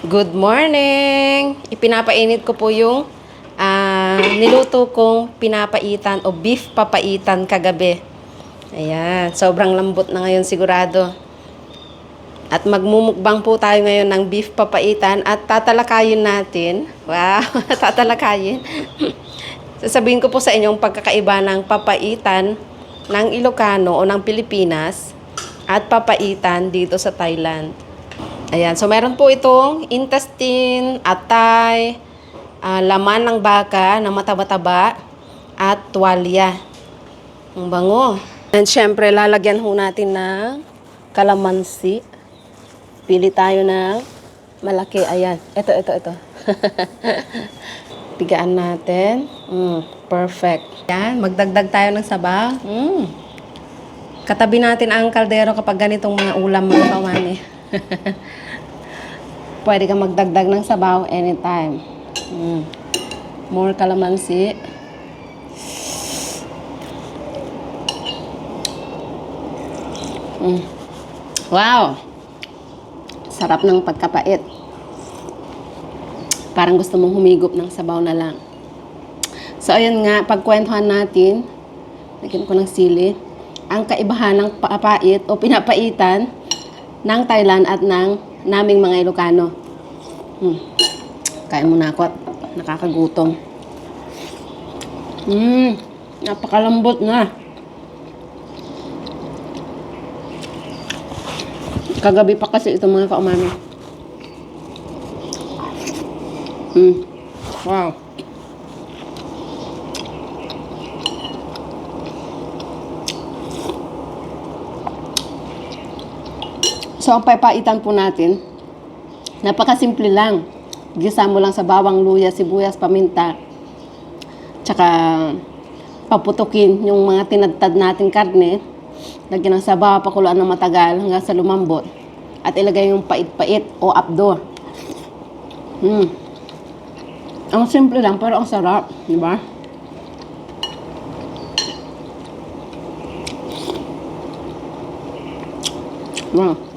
Good morning! Ipinapainit ko po yung ah, niluto kong pinapaitan o beef papaitan kagabi. Ayan, sobrang lambot na ngayon sigurado. At magmumukbang po tayo ngayon ng beef papaitan at tatalakayin natin. Wow, tatalakayin. Sasabihin ko po sa inyo ang pagkakaiba ng papaitan ng Ilocano o ng Pilipinas at papaitan dito sa Thailand. Ayan, so meron po itong intestine, atay, ah, laman ng baka na mataba-taba, at tuwalya. Ang bango. And syempre, lalagyan ho natin ng kalamansi. Pili tayo ng malaki. Ayan, ito, ito, ito. Pigaan natin. Mm, perfect. Yan, magdagdag tayo ng sabaw. Mm. Katabi natin ang kaldero kapag ganitong mga ulam mga kamani. Pwede ka magdagdag ng sabaw anytime. Mm. More kalamansi. Mm. Wow! Sarap ng pagkapait. Parang gusto mong humigop ng sabaw na lang. So, ayun nga, pagkwentuhan natin, lagyan ko ng sili, ang kaibahan ng papait o pinapaitan ng Thailand at ng naming mga Ilocano. Hmm. Kain muna ako at nakakagutom. Hmm, napakalambot na. Kagabi pa kasi ito mga kaumami. Hmm. Wow. So, ang papaitan po natin, napakasimple lang. Gisa mo lang sa bawang, luya, sibuyas, paminta. Tsaka, paputukin yung mga tinadtad natin karne. Lagyan ng sabaw, pakuluan ng matagal hanggang sa lumambot. At ilagay yung pait-pait o abdo. Hmm. Ang simple lang, pero ang sarap. Di ba? Wow.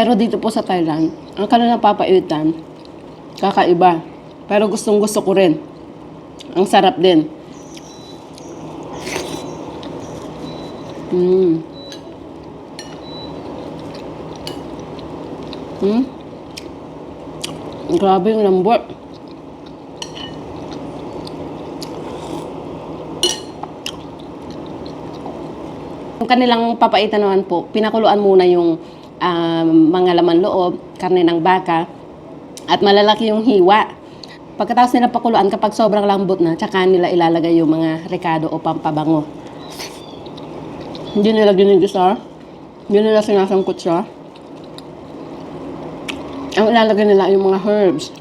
Pero dito po sa Thailand, ang kanilang papaitan, kakaiba. Pero gustong gusto ko rin. Ang sarap din. Mm. Hmm? Grabe yung lambot. Yung kanilang papaitan naman po, pinakuluan muna yung um, mga laman loob, karne ng baka, at malalaki yung hiwa. Pagkatapos nila pakuluan, kapag sobrang lambot na, tsaka nila ilalagay yung mga rekado o pampabango. Hindi nila ginigisa. Hindi nila sinasangkot siya. Ang ilalagay nila yung mga herbs.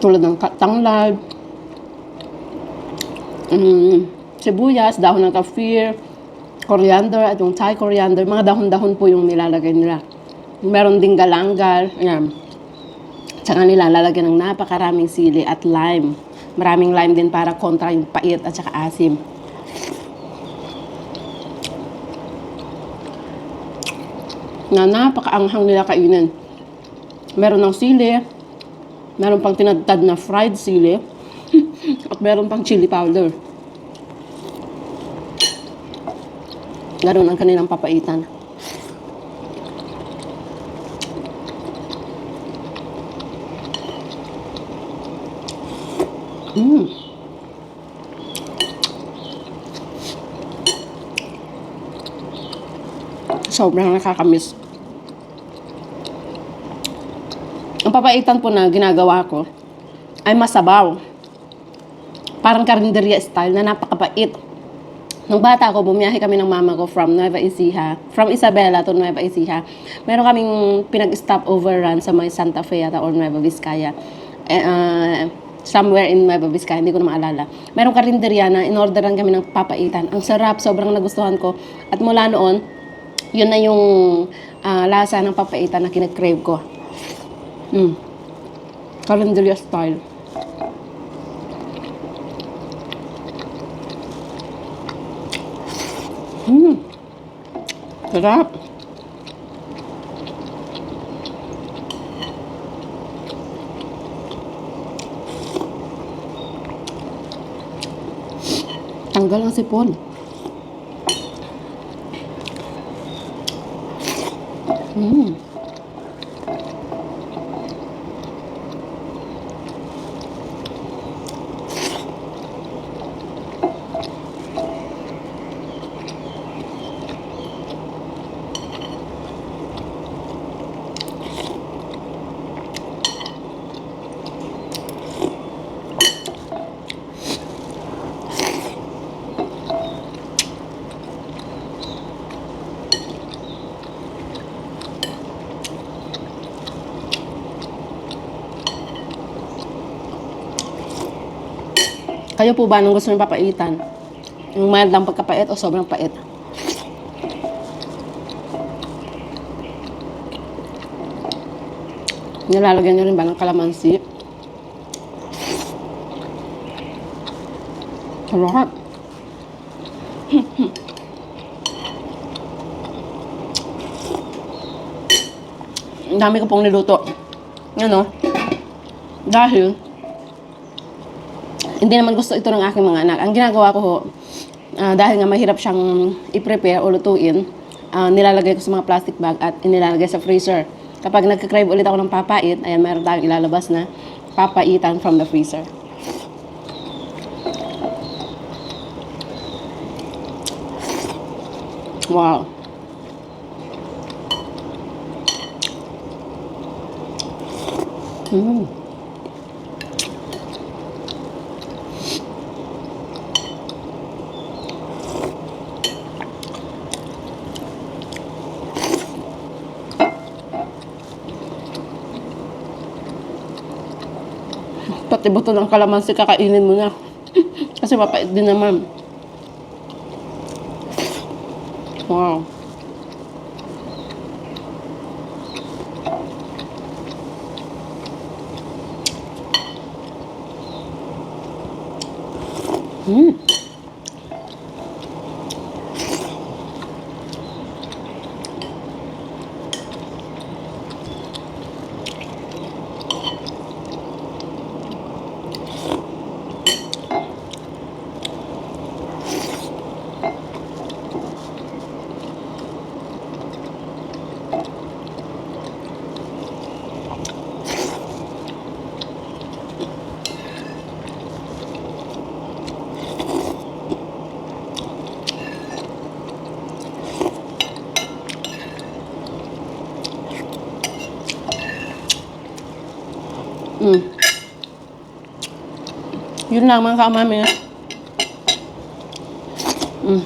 Tulad ng tanglad, mm, sibuyas, dahon ng kafir, coriander at yung Thai coriander, mga dahon-dahon po yung nilalagay nila. Meron ding galanggal, ayan. Tsaka nila lalagyan ng napakaraming sili at lime. Maraming lime din para kontra yung pait at saka asim. Na napakaanghang nila kainin. Meron ng sili, meron pang tinadtad na fried sili, at meron pang chili powder. Ganun ang kanilang papaitan. Mm. Sobrang nakakamiss. Ang papaitan po na ginagawa ko ay masabaw. Parang karinderya style na napakapait. Nung bata ako, bumiyahe kami ng mama ko from Nueva Ecija, from Isabela to Nueva Ecija. Meron kaming pinag-stop overrun sa may Santa Fe yata or Nueva Vizcaya. Ah, somewhere in Nueva Vizcaya, hindi ko na maalala. Meron karinderya na in-orderan kami ng papaitan. Ang sarap, sobrang nagustuhan ko. At mula noon, yun na yung ah, lasa ng papaitan na kinakrave ko. Mm. Karinderya style. Mm. Sarap. Tanggal ang sipon. Mm. Kayo po ba nung gusto nyo papaitan? Yung mild lang pagkapait o sobrang pait? Nilalagyan nyo rin ba ng kalamansi? Sarap. Ang dami ko pong niluto. Ano? Dahil, hindi naman gusto ito ng aking mga anak. Ang ginagawa ko ah, dahil nga mahirap siyang i-prepare o lutuin, ah, nilalagay ko sa mga plastic bag at inilalagay sa freezer. Kapag nagka-crave ulit ako ng papait, ayan, meron tayong ilalabas na papaitan from the freezer. Wow. Mm. Pati buto ng kalamansi kakainin mo na. Kasi mapait din naman. Wow. Mm. ยืมยุ่งมันเข้ามาไหมอืม